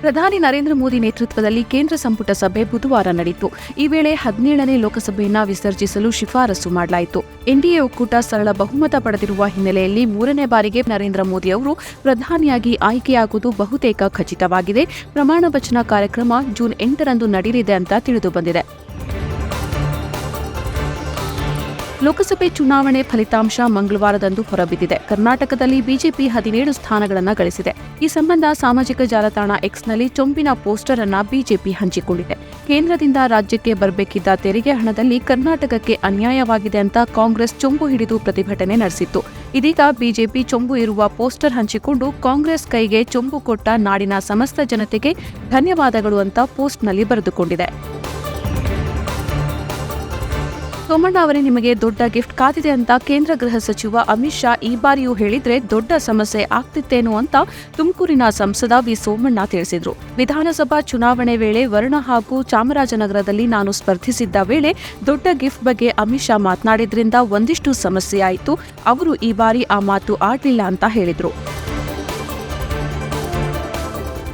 ಪ್ರಧಾನಿ ನರೇಂದ್ರ ಮೋದಿ ನೇತೃತ್ವದಲ್ಲಿ ಕೇಂದ್ರ ಸಂಪುಟ ಸಭೆ ಬುಧವಾರ ನಡೆಯಿತು. ಈ ವೇಳೆ ಹದಿನೇಳನೇ ಲೋಕಸಭೆಯನ್ನ ವಿಸರ್ಜಿಸಲು ಶಿಫಾರಸು ಮಾಡಲಾಯಿತು. ಎನ್ಡಿಎ ಒಕ್ಕೂಟ ಸರಳ ಬಹುಮತ ಪಡೆದಿರುವ ಹಿನ್ನೆಲೆಯಲ್ಲಿ ಮೂರನೇ ಬಾರಿಗೆ ನರೇಂದ್ರ ಮೋದಿ ಅವರು ಪ್ರಧಾನಿಯಾಗಿ ಆಯ್ಕೆಯಾಗುವುದು ಬಹುತೇಕ ಖಚಿತವಾಗಿದೆ. ಪ್ರಮಾಣ ವಚನ ಕಾರ್ಯಕ್ರಮ ಜೂನ್ ಎಂಟರಂದು ನಡೆಯಲಿದೆ ಅಂತ ತಿಳಿದು ಲೋಕಸಭೆ ಚುನಾವಣೆ ಫಲಿತಾಂಶ ಮಂಗಳವಾರದಂದು ಹೊರಬಿದ್ದಿದೆ. ಕರ್ನಾಟಕದಲ್ಲಿ ಬಿಜೆಪಿ ಹದಿನೇಳು ಸ್ಥಾನಗಳನ್ನು ಗಳಿಸಿದೆ. ಈ ಸಂಬಂಧ ಸಾಮಾಜಿಕ ಜಾಲತಾಣ ಎಕ್ಸ್ನಲ್ಲಿ ಚೊಂಬಿನ ಪೋಸ್ಟರ್ ಅನ್ನ ಬಿಜೆಪಿ ಹಂಚಿಕೊಂಡಿದೆ. ಕೇಂದ್ರದಿಂದ ರಾಜ್ಯಕ್ಕೆ ಬರಬೇಕಿದ್ದ ತೆರಿಗೆ ಹಣದಲ್ಲಿ ಕರ್ನಾಟಕಕ್ಕೆ ಅನ್ಯಾಯವಾಗಿದೆ ಅಂತ ಕಾಂಗ್ರೆಸ್ ಚೊಂಬು ಹಿಡಿದು ಪ್ರತಿಭಟನೆ ನಡೆಸಿತ್ತು. ಇದೀಗ ಬಿಜೆಪಿ ಚೊಂಬು ಇರುವ ಪೋಸ್ಟರ್ ಹಂಚಿಕೊಂಡು ಕಾಂಗ್ರೆಸ್ ಕೈಗೆ ಚೊಂಬು ಕೊಟ್ಟ ನಾಡಿನ ಸಮಸ್ತ ಜನತೆಗೆ ಧನ್ಯವಾದಗಳು ಅಂತ ಪೋಸ್ಟ್ನಲ್ಲಿ ಬರೆದುಕೊಂಡಿದೆ. ಸೋಮಣ್ಣ ಅವರೇ ನಿಮಗೆ ದೊಡ್ಡ ಗಿಫ್ಟ್ ಕಾದಿದೆ ಅಂತ ಕೇಂದ್ರ ಗೃಹ ಸಚಿವ ಅಮಿತ್ ಶಾ ಈ ಬಾರಿಯೂ ಹೇಳಿದ್ರೆ ದೊಡ್ಡ ಸಮಸ್ಯೆ ಆಗ್ತಿತ್ತೇನೋ ಅಂತ ತುಮಕೂರಿನ ಸಂಸದ ವಿ ಸೋಮಣ್ಣ ತಿಳಿಸಿದ್ರು. ವಿಧಾನಸಭಾ ಚುನಾವಣೆ ವೇಳೆ ವರ್ಣ ಹಾಗೂ ಚಾಮರಾಜನಗರದಲ್ಲಿ ನಾನು ಸ್ಪರ್ಧಿಸಿದ್ದ ವೇಳೆ ದೊಡ್ಡ ಗಿಫ್ಟ್ ಬಗ್ಗೆ ಅಮಿತ್ ಶಾ ಮಾತನಾಡಿದ್ರಿಂದ ಒಂದಿಷ್ಟು ಸಮಸ್ಯೆ ಆಯಿತು. ಅವರು ಈ ಬಾರಿ ಆ ಮಾತು ಆಡಲಿಲ್ಲ ಅಂತ ಹೇಳಿದ್ರು.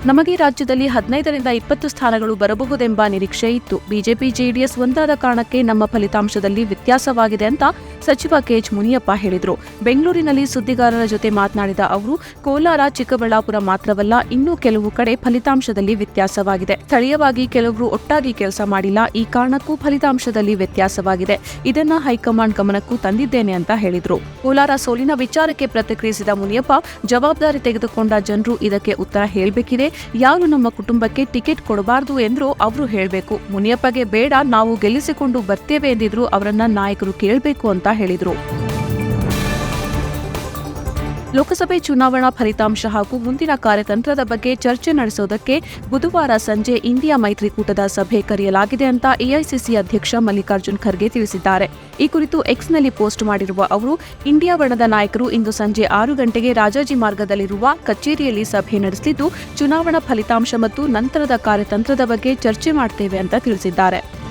ನಮಗೆ ರಾಜ್ಯದಲ್ಲಿ ಹದಿನೈದರಿಂದ ಇಪ್ಪತ್ತು ಸ್ಥಾನಗಳು ಬರಬಹುದೆಂಬ ನಿರೀಕ್ಷೆ ಇತ್ತು. ಬಿಜೆಪಿ, ಜೆಡಿಎಸ್ ಒಂದಾದ ಕಾರಣಕ್ಕೆ ನಮ್ಮ ಫಲಿತಾಂಶದಲ್ಲಿ ವ್ಯತ್ಯಾಸವಾಗಿದೆ ಅಂತ ಸಚಿವ ಕೆಎಚ್ ಮುನಿಯಪ್ಪ ಹೇಳಿದರು. ಬೆಂಗಳೂರಿನಲ್ಲಿ ಸುದ್ದಿಗಾರರ ಜೊತೆ ಮಾತನಾಡಿದ ಅವರು, ಕೋಲಾರ, ಚಿಕ್ಕಬಳ್ಳಾಪುರ ಮಾತ್ರವಲ್ಲ, ಇನ್ನೂ ಕೆಲವು ಕಡೆ ಫಲಿತಾಂಶದಲ್ಲಿ ವ್ಯತ್ಯಾಸವಾಗಿದೆ. ಸ್ಥಳೀಯವಾಗಿ ಕೆಲವರು ಒಟ್ಟಾಗಿ ಕೆಲಸ ಮಾಡಿಲ್ಲ. ಈ ಕಾರಣಕ್ಕೂ ಫಲಿತಾಂಶದಲ್ಲಿ ವ್ಯತ್ಯಾಸವಾಗಿದೆ. ಇದನ್ನ ಹೈಕಮಾಂಡ್ ಗಮನಕ್ಕೂ ತಂದಿದ್ದೇನೆ ಅಂತ ಹೇಳಿದರು. ಕೋಲಾರ ಸೋಲಿನ ವಿಚಾರಕ್ಕೆ ಪ್ರತಿಕ್ರಿಯಿಸಿದ ಮುನಿಯಪ್ಪ, ಜವಾಬ್ದಾರಿ ತೆಗೆದುಕೊಂಡ ಜನರು ಇದಕ್ಕೆ ಉತ್ತರ ಹೇಳಬೇಕಿದೆ. ಯಾರು ನಮ್ಮ ಕುಟುಂಬಕ್ಕೆ ಟಿಕೆಟ್ ಕೊಡಬಾರದು ಎಂದ್ರು ಅವರು ಹೇಳಬೇಕು. ಮುನಿಯಪ್ಪಗೆ ಬೇಡ, ನಾವು ಗೆಲ್ಲಿಸಿಕೊಂಡು ಬರ್ತೇವೆ ಎಂದಿದ್ರು ಅವರನ್ನ ನಾಯಕರು ಕೇಳಬೇಕು ಅಂತ ಹೇಳಿದ್ರು. ಲೋಕಸಭೆ ಚುನಾವಣಾ ಫಲಿತಾಂಶ ಹಾಗೂ ಮುಂದಿನ ಕಾರ್ಯತಂತ್ರದ ಬಗ್ಗೆ ಚರ್ಚೆ ನಡೆಸೋದಕ್ಕೆ ಬುಧವಾರ ಸಂಜೆ ಇಂಡಿಯಾ ಮೈತ್ರಿಕೂಟದ ಸಭೆ ಕರೆಯಲಾಗಿದೆ ಅಂತ ಎಐಸಿಸಿ ಅಧ್ಯಕ್ಷ ಮಲ್ಲಿಕಾರ್ಜುನ್ ಖರ್ಗೆ ತಿಳಿಸಿದ್ದಾರೆ. ಈ ಕುರಿತು ಎಕ್ಸ್ನಲ್ಲಿ ಪೋಸ್ಟ್ ಮಾಡಿರುವ ಅವರು, ಇಂಡಿಯಾ ಬಣದ ನಾಯಕರು ಇಂದು ಸಂಜೆ ಆರು ಗಂಟೆಗೆ ರಾಜಾಜಿ ಮಾರ್ಗದಲ್ಲಿರುವ ಕಚೇರಿಯಲ್ಲಿ ಸಭೆ ನಡೆಸಲಿದ್ದು ಚುನಾವಣಾ ಫಲಿತಾಂಶ ಮತ್ತು ನಂತರದ ಕಾರ್ಯತಂತ್ರದ ಬಗ್ಗೆ ಚರ್ಚೆ ಮಾಡ್ತೇವೆ ಅಂತ ತಿಳಿಸಿದ್ದಾರೆ.